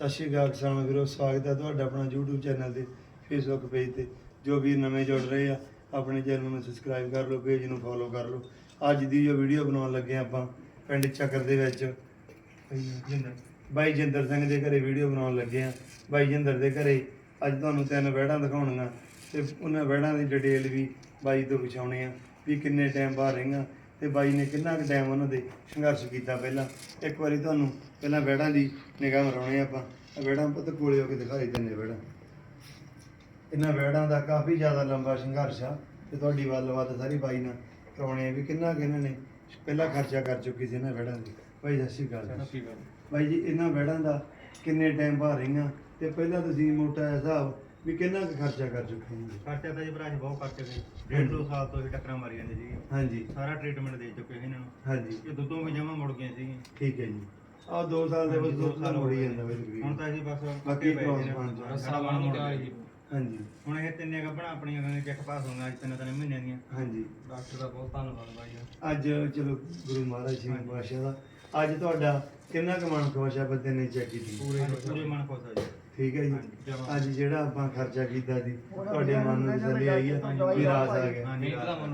ਸਤਿ ਸ਼੍ਰੀ ਅਕਾਲ ਕਿਸਾਨ ਵੀਰੋ, ਸਵਾਗਤ ਹੈ ਤੁਹਾਡਾ ਆਪਣਾ YouTube ਚੈਨਲ ਤੇ, Facebook ਪੇਜ ਤੇ। ਜੋ ਵੀ ਨਵੇਂ ਜੁੜ ਰਹੇ ਆ, ਆਪਣੇ ਚੈਨਲ ਨੂੰ ਸਬਸਕ੍ਰਾਈਬ ਕਰ ਲਓ ਪੇਜ ਨੂੰ ਫੋਲੋ ਕਰ ਲਓ। ਅੱਜ ਦੀ ਜੋ ਵੀਡੀਓ ਬਣਾਉਣ ਲੱਗੇ ਆ ਆਪਾਂ, ਪਿੰਡ ਚੱਕਰ ਦੇ ਵਿੱਚ। ਬਾਈ ਜਿੰਦਰ ਸਿੰਘ ਦੇ ਘਰੇ ਵੀਡੀਓ ਬਣਾਉਣ ਲੱਗੇ ਆ ਬਾਈ ਜਿੰਦਰ ਦੇ ਘਰੇ ਅੱਜ ਤੁਹਾਨੂੰ ਤਿੰਨ ਵਹਿੜਾਂ ਦਿਖਾਉਣੀਆਂ, ਤੇ ਉਹਨਾਂ ਵਹਿੜਾਂ ਦੀ ਡਿਟੇਲ ਵੀ ਬਾਈ ਤੋਂ ਪੁੱਛਾਉਣੇ ਆ, ਵੀ ਕਿੰਨੇ ਟਾਈਮ ਬਾਹਰ ਰਹੀਆਂ ਤੇ ਬਾਈ ਨੇ ਕਿੰਨਾ ਕੁ ਟਾਈਮ ਉਹਨਾਂ ਦੇ ਸੰਘਰਸ਼ ਕੀਤਾ ਪਹਿਲਾਂ। ਇੱਕ ਵਾਰੀ ਤੁਹਾਨੂੰ ਪਹਿਲਾਂ ਵਹਿੜਾਂ ਦੀ ਨਿਗਾਹ ਮਰਾਉਣੇ ਆਪਾਂ। ਆਹ ਵਹਿੜਾਂ ਪੁੱਤ ਕੋਲੇ ਹੋ ਕੇ ਦਿਖਾਈ ਦਿੰਦੇ ਵਹਿੜਾਂ। ਇਹਨਾਂ ਵਹਿੜਾਂ ਦਾ ਕਾਫੀ ਜ਼ਿਆਦਾ ਲੰਬਾ ਸੰਘਰਸ਼ ਆ ਤੇ ਤੁਹਾਡੀ ਗੱਲਬਾਤ ਸਾਰੀ ਬਾਈ ਨਾਲ ਕਰਾਉਣੇ ਆ ਵੀ ਕਿੰਨਾ ਕੁ ਇਹਨਾਂ ਨੇ ਪਹਿਲਾਂ ਖਰਚਾ ਕਰ ਚੁੱਕੀ ਸੀ ਇਹਨਾਂ ਵਹਿੜਾਂ ਦੀ। ਬਾਈ ਸਤਿ ਸ਼੍ਰੀ ਅਕਾਲ। ਬਾਈ ਜੀ ਇਹਨਾਂ ਵਹਿੜਾਂ ਦਾ ਕਿੰਨੇ ਟਾਈਮ ਬਾਹਰ ਰਹੀਆਂ ਤੇ ਪਹਿਲਾਂ ਤੁਸੀਂ ਮੋਟਾ ਹਿਸਾਬ ਵੀ ਕਿੰਨਾ ਕੁ ਖਰਚਾ ਕਰ ਚੁੱਕੇ ਹੋ ਜੀ? ਖਰਚਾ ਤਾਂ ਜੀ ਭਰਾ ਜੀ ਬਹੁਤ ਖਰਚੇ ਗਏ ਡੇਢ ਦੋ ਸਾਲ ਤੋਂ ਹੀ ਟੱਕਰਾਂ ਮਾਰੀ ਜਾਂਦੇ ਸੀ ਹਾਂਜੀ। ਸਾਰਾ ਟ੍ਰੀਟਮੈਂਟ ਦੇ ਚੁੱਕੇ ਸੀ ਇਹਨਾਂ ਨੂੰ। ਹਾਂਜੀ। ਇਹ ਦੁੱਧੋਂ ਵੀ ਜਮਾ ਮੁੜ ਗਏ ਸੀ। ਠੀਕ ਹੈ ਜੀ। ਆਹ 2 ਸਾਲ ਦੇ ਦੋ ਦੋ ਸਾਲ ਹੋ ਮੁੜੀ ਗਏ। ਜਾਂਦਾ ਬਈ ਹੁਣ ਤਾਂ ਅਸੀਂ ਬਸ ਬਾਕੀ ਪ੍ਰੋਸੈਸ ਨੇ ਬਣ ਜਾਣਾ। ਰਸਾ ਬਣ ਮੁੜ ਗਏ ਹਾਂਜੀ। ਹੁਣ ਇਹ ਤਿੰਨੇ ਗੱਭਣਾ ਆਪਣੀਆਂ ਕਹਿੰਦੇ ਚੈੱਕ ਪਾਸ ਹੋਣਾ ਅੱਜ ਤਿੰਨ ਤਿੰਨ ਮਹੀਨਿਆਂ ਦੀਆਂ। ਹਾਂਜੀ। ਡਾਕਟਰ ਦਾ ਬਹੁਤ ਧੰਨਵਾਦ ਬਾਈ ਅੱਜ ਚਲੋ ਗੁਰੂ ਮਹਾਰਾਜ ਜੀ ਪਾਤਸ਼ਾਹ ਦਾ। ਅੱਜ ਤੁਹਾਡਾ ਕਿੰਨਾ ਕੁ ਮਨ ਖੁਸ਼ ਆ ਬੰਦੇ ਨੇ ਚੈੱਕ ਕੀਤੀ? ਪੂਰੇ ਪੂਰੇ ਮਨ ਖੁਸ਼ ਆ ਜੀ। ਠੀਕ ਹੈ ਜੀ। ਅੱਜ ਜਿਹੜਾ ਆਪਾਂ ਖਰਚਾ ਕੀਤਾ ਸੀ ਤੁਹਾਡੇ ਮਨ ਨੂੰ ਤਸੱਲੀ ਆਈ ਹੈ ਵੀ ਰਾਸ ਆ ਗਿਆ। ਮਿਹਨਤ ਦਾ ਮਨ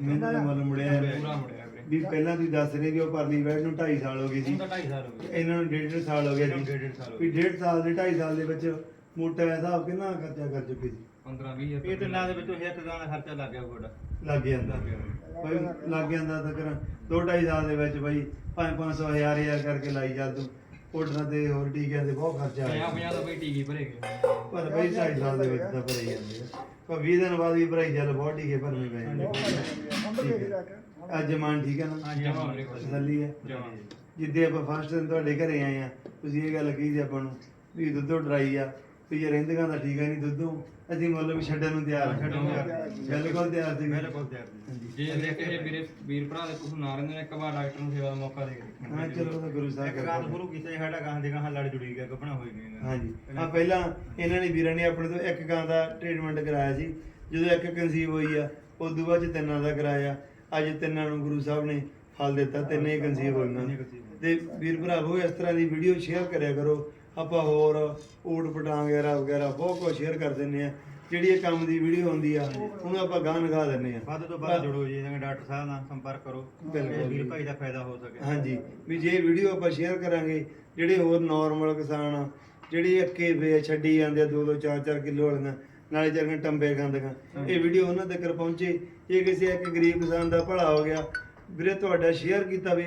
ਮਿਹਨਤ ਦਾ ਮੁੜਿਆ ਹੈ। ਪੂਰਾ ਮੁੜਿਆ ਵੀਰੇ। ਵੀ ਪਹਿਲਾਂ ਤੁਸੀਂ ਦੱਸ ਰਹੇ ਕਿ ਉਹ ਪਰਲੀ ਵੈਟ ਨੂੰ 2.5 ਸਾਲ ਹੋ ਗਏ ਸੀ। ਹੁਣ ਤਾਂ 2.5 ਸਾਲ ਹੋ ਗਏ। ਇਹਨਾਂ ਨੂੰ ਡੇਢ ਡੇਢ ਸਾਲ ਹੋ ਗਿਆ ਜੀ। ਸਾਲ ਹੋ ਵੀ ਗਏ। ਡੇਢ ਸਾਲ ਦੇ 2.5 ਸਾਲ ਦੇ ਵਿੱਚ ਮੋਟਾ ਹਿਸਾਬ ਕਿੰਨਾ ਖਰਚਾ ਕਰ ਚੁੱਕੇ ਸੀ? 15 20 ਇਹ ਤਿੰਨਾਂ ਦੇ ਵਿੱਚੋਂ ਇੱਕ ਦਾ ਖਰਚਾ ਲੱਗ ਗਿਆ ਤੁਹਾਡਾ। ਲੱਗ ਜਾਂਦਾ ਬਈ ਲੱਗ ਜਾਂਦਾ ਤਾਂ ਕਰ ਦੋ ਢਾਈ ਸਾਲ ਦੇ ਵਿੱਚ ਬਈ 5-500 ਹਜ਼ਾਰ ਹਜ਼ਾਰ ਕਰਕੇ ਲਾਈ ਜਾ ਤੂੰ। ਆਰਡਰਾਂ ਤੇ ਹੋਰ ਟੀਕਿਆਂ ਤੇ ਬਹੁਤ ਖਰਚਾ ਆ 50 50 ਦਾ ਬਈ ਟੀਕੀ ਭਰੇ ਗਏ। ਪਰ ਬਈ ਢਾਈ ਸਾਲ ਦੇ ਵਿੱਚ ਤਾਂ ਭਰੇ ਜਾਂਦੇ ਆ। ਪਰ 20 ਦਿਨ ਬਾਅਦ ਵੀ ਭਰਾਈ ਚੱਲ ਬਹੁਤ ਟੀਕੇ ਭਰਨੇ ਪੈ ਜਾਂਦੇ ਆ। ਅੱਜ ਮਨ ਠੀਕ ਹੈ ਨਾ? ਹਾਂਜੀ ਜਮਾ ਖੁਸ਼ ਤਸੱਲੀ ਹੈ ਜਮਾ। ਜਿੱਦੇ ਆਪਾਂ ਫਸਟ ਦਿਨ ਤੁਹਾਡੇ ਘਰੇ ਆਏ ਆ ਤੁਸੀਂ ਇਹ ਗੱਲ ਕਹੀ ਸੀ ਆਪਾਂ ਨੂੰ ਵੀ ਦੁੱਧੋਂ ਡਰਾਈ ਆ ਵੀ ਜੇ ਰਹਿੰਦਿਆਂ ਦਾ ਠੀਕ ਹੈ ਨਹੀਂ ਦੁੱਧੋਂ ਅਸੀਂ ਮੁੱਲ ਵੀ ਛੱਡਣ ਨੂੰ ਤਿਆਰ ਛੱਡਣ ਨੂੰ ਤਿਆਰ। ਬਿਲਕੁਲ ਤਿਆਰ ਸੀ ਬਿਲਕੁਲ ਤਿਆਰ ਜੀ ਜੇ ਦੇਖੇ ਜੇ ਵੀਰੇ ਵੀਰ ਭਰਾ ਦੇ ਕੁਝ ਨਾ ਰਹਿੰਦੇ ਨੇ ਇੱਕ ਵਾਰ ਡਾਕਟਰ ਨੂੰ ਸੇਵਾ ਦਾ ਮੌਕਾ ਦੇ ਕੇ ਹਾਂ ਚਲੋ ਉਹ ਤਾਂ ਗੁਰੂ ਸਾਹਿਬ ਇੱਕ ਰਾਤ ਕਰਦੇ ਸ਼ੁਰੂ ਕੀਤਾ ਜੀ, ਸਾਡਾ ਗਾਂ ਦੇ ਗਾਂ ਲੜ ਜੁੜੀ ਗਿਆ ਗੱਭਣਾ ਹੋਈ ਗਈ ਹਾਂਜੀ। ਆ ਪਹਿਲਾਂ ਇਹਨਾਂ ਨੇ ਵੀਰਾਂ ਨੇ ਆਪਣੇ ਤੋਂ ਇੱਕ ਗਾਂ ਦਾ ਟ੍ਰੀਟਮੈਂਟ ਕਰਾਇਆ ਸੀ। ਜਦੋਂ ਇੱਕ ਕਨਸੀਵ ਹੋਈ ਆ ਉਸ ਤੋਂ ਬਾਅਦ 'ਚ ਤਿੰਨਾਂ ਦਾ ਕਰਾਇਆ। ਅੱਜ ਤਿੰਨਾਂ ਨੂੰ ਗੁਰੂ ਸਾਹਿਬ ਨੇ ਫਲ ਦਿੱਤਾ ਤਿੰਨੇ ਕਨਸੀਵ ਹੋਈਆਂ ਤੇ ਵੀਰ ਭਰਾਵੋ ਇਸ ਤਰ੍ਹਾਂ ਦੀ ਵੀਡੀਓ ਸ਼ੇਅਰ ਕਰਿਆ ਕਰੋ। ਆਪਾਂ ਹੋਰ ਊਟ ਪਟਾਂਗ ਵਗੈਰਾ ਵਗੈਰਾ ਬਹੁਤ ਕੁਝ ਸ਼ੇਅਰ ਕਰ ਦਿੰਨੇ ਆ ਜਿਹੜੀ ਇਹ ਕੰਮ ਦੀ ਵੀਡੀਓ ਹੁੰਦੀ ਆ ਉਹਨੂੰ ਆਪਾਂ ਗਾਂ ਲਗਾ ਦਿੰਨੇ ਆ ਵੱਧ ਤੋਂ ਵੱਧ ਜੁੜੋ ਜੀ ਜਿਵੇਂ ਡਾਕਟਰ ਸਾਹਿਬ ਨਾਲ ਸੰਪਰਕ ਕਰੋ ਬਿਲਕੁਲ। ਵੀਰ ਭਾਈ ਦਾ ਫਾਇਦਾ ਹੋ ਸਕੇ। ਹਾਂਜੀ ਵੀ ਜੇ ਵੀਡੀਓ ਆਪਾਂ ਸ਼ੇਅਰ ਕਰਾਂਗੇ ਜਿਹੜੇ ਹੋਰ ਨਾਰਮਲ ਕਿਸਾਨ ਆ ਜਿਹੜੀ ਅੱਕੇ ਵੇ ਛੱਡੀ ਜਾਂਦੇ ਆ 2-2 4-4 ਕਿਲੋ ਵਾਲੀਆਂ ਨਾਲੇ ਚਰਗਾਂ ਟੰਬੇ ਖਾਂਦੀਆਂ ਇਹ ਵੀਡੀਓ ਉਹਨਾਂ ਤੱਕ ਪਹੁੰਚੇ। ਇਹ ਕਿਸੇ ਇੱਕ ਗਰੀਬ ਕਿਸਾਨ ਦਾ ਭਲਾ ਹੋ ਗਿਆ ਵੀਰੇ ਤੁਹਾਡਾ ਸ਼ੇਅਰ ਕੀਤਾ ਵੀ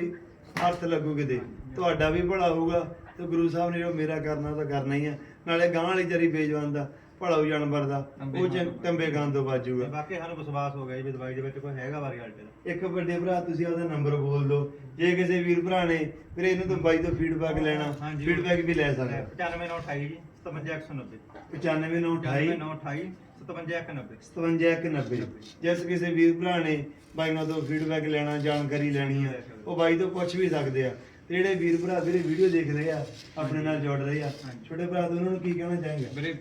ਅਰਥ ਲੱਗੂ ਕਿਤੇ। ਤੁਹਾਡਾ ਵੀ ਭਲਾ ਹੋਊਗਾ ਤੇ ਗੁਰੂ ਸਾਹਿਬ ਨੇ ਜੋ ਮੇਰਾ ਕਰਨਾ ਉਹ ਤਾਂ ਕਰਨਾ ਹੀ ਆ ਨਾਲੇ ਗਾਂ ਵਾਲੀ ਜਰੀ ਬੇਜਵਾਨ ਦਾ ਭਲਾ ਹੋ ਜਾਨਵਰ ਦਾ ਉਹ ਚ ਟੰਬੇ ਖਾਂ ਤੋਂ ਬਾਜੂਗਾ ਬਾਕੀ ਸਾਨੂੰ ਵਿਸ਼ਵਾਸ ਹੋ ਗਿਆ ਜੀ ਦਵਾਈ ਦੇ ਵਿੱਚ ਕੋਈ ਹੈਗਾ ਵਾ ਰਿਜ਼ਲਟ ਦਾ ਇੱਕ ਵੱਡੇ ਭਰਾ ਤੁਸੀਂ ਉਹਦਾ ਨੰਬਰ ਬੋਲ ਦਿਓ। ਜੇ ਕਿਸੇ ਵੀਰ ਭਰਾ ਨੇ ਵੀਰੇ ਇਹਨੂੰ ਤੋਂ ਬਾਈ ਤੋਂ ਫੀਡਬੈਕ ਲੈਣਾ। ਫੀਡਬੈਕ ਵੀ ਲੈ ਸਕਦਾ। 95928 ਜੀ 57990 95928 95928 57190 5790 ਜਿਸ ਕਿਸੇ ਵੀਰ ਭਰਾ ਨੇ ਬਾਈ ਨਾਲ ਤੋਂ ਫੀਡਬੈਕ ਲੈਣਾ ਜਾਣਕਾਰੀ ਲੈਣੀ ਆ ਉਹ ਬਾਈ ਤੋਂ ਪੁੱਛ ਵੀ ਸਕਦੇ ਆ। ਤੇ ਜਿਹੜੇ ਵੀਰ ਭਰਾ ਵੀਰੇ ਵੀਡੀਓ ਦੇਖਦੇ ਆ ਆਪਣੇ ਨਾਲ ਜੁੜ ਰਹੇ ਆ। ਛੋਟੇ ਭਰਾ ਤੋਂ ਉਹਨਾਂ ਨੂੰ ਕੀ ਕਹਿਣਾ ਚਾहेंगे ਵੀਰੇ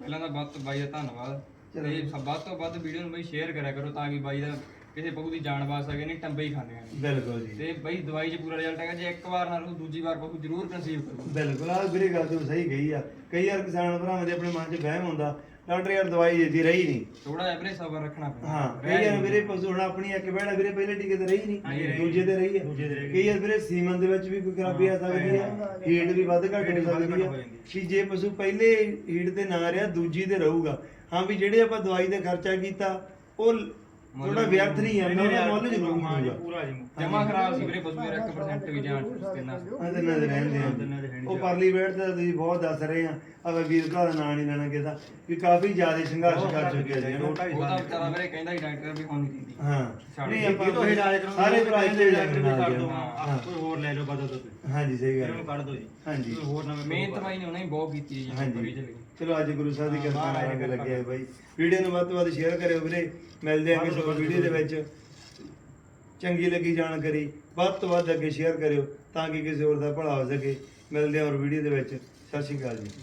ਪਹਿਲਾਂ ਤਾਂ ਬਹੁਤ ਬਾਈ ਦਾ ਧੰਨਵਾਦ। ਤੇ ਸਭ ਵੱਧ ਤੋਂ ਵੱਧ ਵੀਡੀਓ ਨੂੰ ਬਈ ਸ਼ੇਅਰ ਕਰਿਆ ਕਰੋ ਤਾਂ ਕਿ ਬਾਈ ਦਾ ਕਿਸੇ ਪਸ਼ੂ ਦੀ ਜਾਨ ਬਚ ਸਕੇ ਨਹੀਂ ਟੰਬੇ ਹੀ ਖਾਂਦੇ ਨੇ ਬਿਲਕੁਲ ਜੀ। ਤੇ ਬਈ ਦਵਾਈ 'ਚ ਪੂਰਾ ਰਿਜ਼ਲਟ ਹੈਗਾ ਜੇ ਇੱਕ ਵਾਰ ਨਾਲ ਉਹ ਦੂਜੀ ਵਾਰ ਪਸ਼ੂ ਜ਼ਰੂਰ ਕਨਸੀਵ ਕਰੋ। ਬਿਲਕੁਲ ਆ ਵੀਰੇ ਗੱਲ ਤੋਂ ਸਹੀ ਗਈ ਆ। ਕਈ ਵਾਰ ਕਿਸਾਨ ਭਰਾਵਾਂ ਦੇ ਆਪਣੇ ਮਨ 'ਚ ਵਹਿਮ ਹੁੰਦਾ ਡਾਕਟਰ ਯਾਰ ਦਵਾਈ ਦੇਦੀ ਰਹੀ ਨਹੀਂ। ਥੋੜਾ ਵੀਰੇ ਸਬਰ ਰੱਖਣਾ ਪੈਂਦਾ ਹਾਂ ਕਈ ਵਾਰ ਵੀਰੇ ਪਸ਼ੂ ਹੁਣ ਆਪਣੀ ਇੱਕ ਬੈੜਾ ਵੀਰੇ ਪਹਿਲੇ ਟੀਕੇ ਤੇ ਰਹੀ ਨਹੀਂ। ਦੂਜੇ ਤੇ ਰਹੀ ਹੈ ਕਈ ਵਾਰ ਵੀਰੇ ਸੀਮਨ ਦੇ ਵਿੱਚ ਵੀ ਕੋਈ ਖਰਾਬੀ ਆ ਸਕਦੀ ਹੈ। ਹੀਟ ਵੀ ਵੱਧ ਘੱਟ ਹੋ ਸਕਦੀ ਹੈ ਕਿ ਜੇ ਪਸ਼ੂ ਪਹਿਲੇ ਹੀਟ ਤੇ ਨਾ ਰਿਹਾ ਦੂਜੀ ਤੇ ਰਹੂਗਾ। ਹਾਂ ਵੀ ਜਿਹੜੇ ਆਪਾਂ ਦਵਾਈ ਤੇ ਖਰਚਾ ਕੀਤਾ ਉਹ ਥੋੜਾ ਵਿਅਰਥ ਨਹੀਂ ਜਾਂਦਾ ਉਹਦਾ ਮੁੱਲ ਜ਼ਰੂਰ ਹਾਂ ਜੀ, ਪੂਰਾ ਜੀ ਜਮਾ ਖਰਾਬ ਸੀ ਵੀਰੇ ਪਸ਼ੂ ਮੇਰਾ 1% ਵੀ ਜਾਨ ਕਿੰਨਾ ਆ ਤੇ ਨਜ਼ਰ ਰਹਿੰਦੇ ਆ ਤਿੰਨਾਂ ਦੇ ਹੈ ਨੀ ਉਹ ਪਰਲੀ ਬੈਠ ਤੇ ਤੁਸੀਂ ਬਹੁਤ ਦੱਸ ਰਹੇ ਆ ਆਪਾਂ ਵੀਰ ਦਾ ਨਾਂ ਨਹੀਂ ਲੈਣਾ ਕਿਦਾ ਕਿ ਕਾਫੀ ਜ਼ਿਆਦਾ ਸੰਘਰਸ਼ ਕਰ ਚੁੱਕੇ ਦੋ ਢਾਈ ਉਹ ਤਾਂ ਵਿਚਾਰਾ ਵੀਰੇ ਕਹਿੰਦਾ ਸੀ ਡਾਕਟਰ ਵੀ ਹੁਣ ਨਹੀਂ ਦਿੰਦੀ ਹਾਂ ਨਹੀਂ ਇਹ ਤੋਂ ਆਪਾਂ ਇਲਾਜ ਕਰਾਉਣ ਸਾਰੇ ਭਰਾ ਇੱਥੇ ਡਾਕਟਰ ਵੀ ਕਰ ਦੋ ਹਾਂ ਆਪ ਕੋਈ ਹੋਰ ਲੈ ਲਓ ਬਦਲ ਦੋ ਹਾਂਜੀ ਸਹੀ ਗੱਲ ਇਹਨੂੰ ਹੈ। ਕੱਢ ਦੋ ਜੀ। ਹਾਂਜੀ। ਕੋਈ ਹੋਰ ਨਵੇਂ ਮਿਹਨਤ ਬਾਈ ਨੇ ਉਹਨਾਂ ਹੀ ਬਹੁਤ ਕੀਤੀ ਹੈ ਜੀ ਹਾਂਜੀ। ਬੜੀ ਚਲੀ। ਚਲੋ ਅੱਜ ਗੁਰੂ ਸਾਹਿਬ ਦੀ ਹਾਂ, ਕਿਰਪਾ ਨਾਲ ਦੀ ਲੱਗਿਆ ਹੈ ਬਾਈ। ਵੀਡੀਓ ਨੂੰ ਵੱਧ ਤੋਂ ਵੱਧ ਸ਼ੇਅਰ ਕਰਿਓ ਵੀਰੇ। ਮਿਲਦੇ ਆ ਕਿਸੇ ਵੀਡੀਓ ਦੇ ਵਿੱਚ। ਚੰਗੀ ਲੱਗੀ ਜਾਣਕਾਰੀ, ਵੱਧ ਤੋਂ ਵੱਧ ਅੱਗੇ ਸ਼ੇਅਰ ਕਰਿਓ ਤਾਂ ਕਿ ਕਿਸੇ ਹੋਰ ਦਾ ਭਲਾ ਹੋ ਸਕੇ। ਮਿਲਦੇ ਆ ਹੋਰ ਵੀਡੀਓ ਦੇ ਵਿੱਚ। ਸਤਿ ਸ਼੍ਰੀ ਅਕਾਲ ਜੀ।